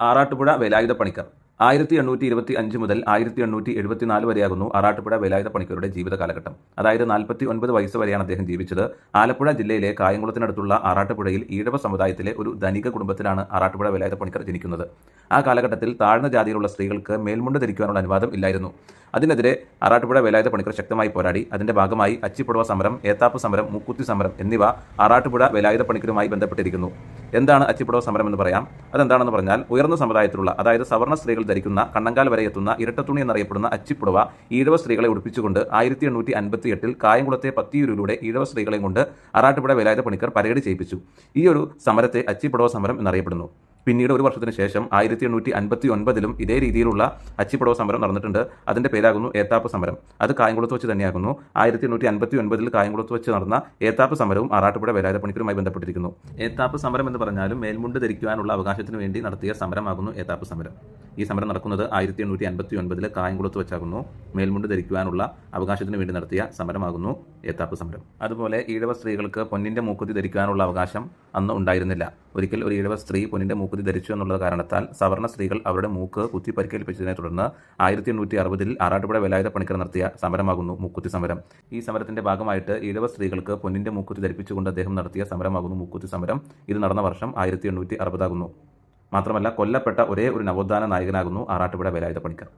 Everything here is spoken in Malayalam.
ആറാട്ടുപുഴ വേലായുധ പണിക്കർ ആയിരത്തി എണ്ണൂറ്റി ഇരുപത്തി അഞ്ച് മുതൽ ആയിരത്തി എണ്ണൂറ്റി എഴുപത്തിനാല് വരെയാകുന്നു ആറാട്ടുപുഴ വേലായുധ പണിക്കരുടെ ജീവിത കാലഘട്ടം. അതായത് നാൽപ്പത്തി ഒൻപത് വയസ്സ് വരെയാണ് അദ്ദേഹം ജീവിച്ചത്. ആലപ്പുഴ ജില്ലയിലെ കായംകുളത്തിനടുത്തുള്ള ആറാട്ടുപുഴയിൽ ഈഴവ സമുദായത്തിലെ ഒരു ധനിക കുടുംബത്തിലാണ് ആറാട്ടുപുഴ വേലായുധ പണിക്കർ ജനിക്കുന്നത്. ആ കാലഘട്ടത്തിൽ താഴ്ന്ന ജാതിയിലുള്ള സ്ത്രീകൾക്ക് മേൽമുണ്ട് ധരിക്കുവാനുള്ള അനുവാദം ഇല്ലായിരുന്നു. അതിനെതിരെ ആറാട്ടുപുഴ വേലായുധ പണിക്കർ ശക്തമായി പോരാടി. അതിന്റെ ഭാഗമായി അച്ചിപ്പുടവ സമരം ഏത്താപ്പ് സമരം മൂക്കുത്തി സമരം എന്നിവ ആറാട്ടുപുഴ വേലായുധ പണിക്കരുമായി ബന്ധപ്പെട്ടിരിക്കുന്നു. എന്താണ് അച്ചിപ്പുടവ സമരം എന്ന് പറയാം? അതെന്താണെന്ന് പറഞ്ഞാൽ ഉയർന്ന സമുദായത്തിലുള്ള അതായത് സവർണ സ്ത്രീകൾ ധരിക്കുന്ന കണ്ണങ്കാൽ വരെ എത്തുന്ന ഇരട്ടത്തുണി എന്നറിയപ്പെടുന്ന അച്ചിപ്പുടവ ഈഴവ സ്ത്രീകളെ ഉടുപ്പിച്ചുകൊണ്ട് ആയിരത്തി എണ്ണൂറ്റി അൻപത്തി എട്ടിൽ കായംകുളത്തെ പത്തിയൂരിലൂടെ ഈഴവ സ്ത്രീകളെയും കൊണ്ട് അറാട്ടുപുഴ വേലായുധ പണിക്കർ പരേഡ് ചെയ്യിപ്പിച്ചു. ഈ ഒരു സമരത്തെ അച്ചിപ്പുടവ സമരം എന്നറിയപ്പെടുന്നു. പിന്നീട് ഒരു വർഷത്തിന് ശേഷം ആയിരത്തി എണ്ണൂറ്റി അൻപത്തി ഒൻപതിലും ഇതേ രീതിയിലുള്ള അച്ചിപ്പടവ സമരം നടന്നിട്ടുണ്ട്. അതിന്റെ പേരാകുന്നു ഏത്താപ്പ് സമരം. അത് കായംകുളത്ത് വെച്ച് തന്നെയാകുന്നു. ആയിരത്തി എണ്ണൂറ്റി അൻപത്തി ഒൻപതിൽ കായംകുളത്ത് വെച്ച് നടന്ന ഏത്താപ്പ് സമരവും ആറാട്ടുപുഴ വേലായുധ പണിക്കരുമായി ബന്ധപ്പെട്ടിരിക്കുന്നു. ഏത്താപ്പ് സമരം എന്ന് പറഞ്ഞാലും മേൽമുണ്ട് ധരിക്കുവാനുള്ള അവകാശത്തിന് വേണ്ടി നടത്തിയ സമരമാകുന്നു ഏത്താപ്പ് സമരം. ഈ സമരം നടക്കുന്നത് ആയിരത്തി എണ്ണൂറ്റി അൻപത്തി ഒൻപതിലെ കായംകുളത്ത് വെച്ചാകുന്നു. മേൽമുണ്ട് ധരിക്കുവാനുള്ള അവകാശത്തിന് വേണ്ടി നടത്തിയ സമരമാകുന്നു ഏത്താപ്പ് സമരം. അതുപോലെ ഈഴവ സ്ത്രീകൾക്ക് പൊന്നിന്റെ മൂക്കുത്തി ധരിക്കാനുള്ള അവകാശം അന്ന് ഉണ്ടായിരുന്നില്ല. ഒരിക്കൽ ഒരു ഇഴവ സ്ത്രീ പൊന്നിന്റെ മൂക്കുത്തി ധരിച്ചു എന്നുള്ള കാരണത്താൽ സവർണ സ്ത്രീകൾ അവരുടെ മൂക്ക് കുത്തി പരിക്കേൽപ്പിച്ചതിനെ തുടർന്ന് ആയിരത്തി എണ്ണൂറ്റി അറുപതിൽ ആറാട്ടുപുഴ വേലായുധ പണിക്കർ നടത്തിയ സമരമാകുന്നു മൂക്കുത്തി സമരം. ഈ സമരത്തിന്റെ ഭാഗമായിട്ട് ഇഴവ സ്ത്രീകൾക്ക് പൊന്നിന്റെ മൂക്കുത്തി ധരിപ്പിച്ചുകൊണ്ട് അദ്ദേഹം നടത്തിയ സമരമാകുന്നു മൂക്കുത്തി സമരം. ഇത് നടന്ന വർഷം ആയിരത്തി എണ്ണൂറ്റി അറുപതാകുന്നു മാത്രമല്ല കൊല്ലപ്പെട്ട ഒരേ ഒരു നവോത്ഥാന നായകനാകുന്നു ആറാട്ടുപുഴ വേലായുധ പണിക്കർ.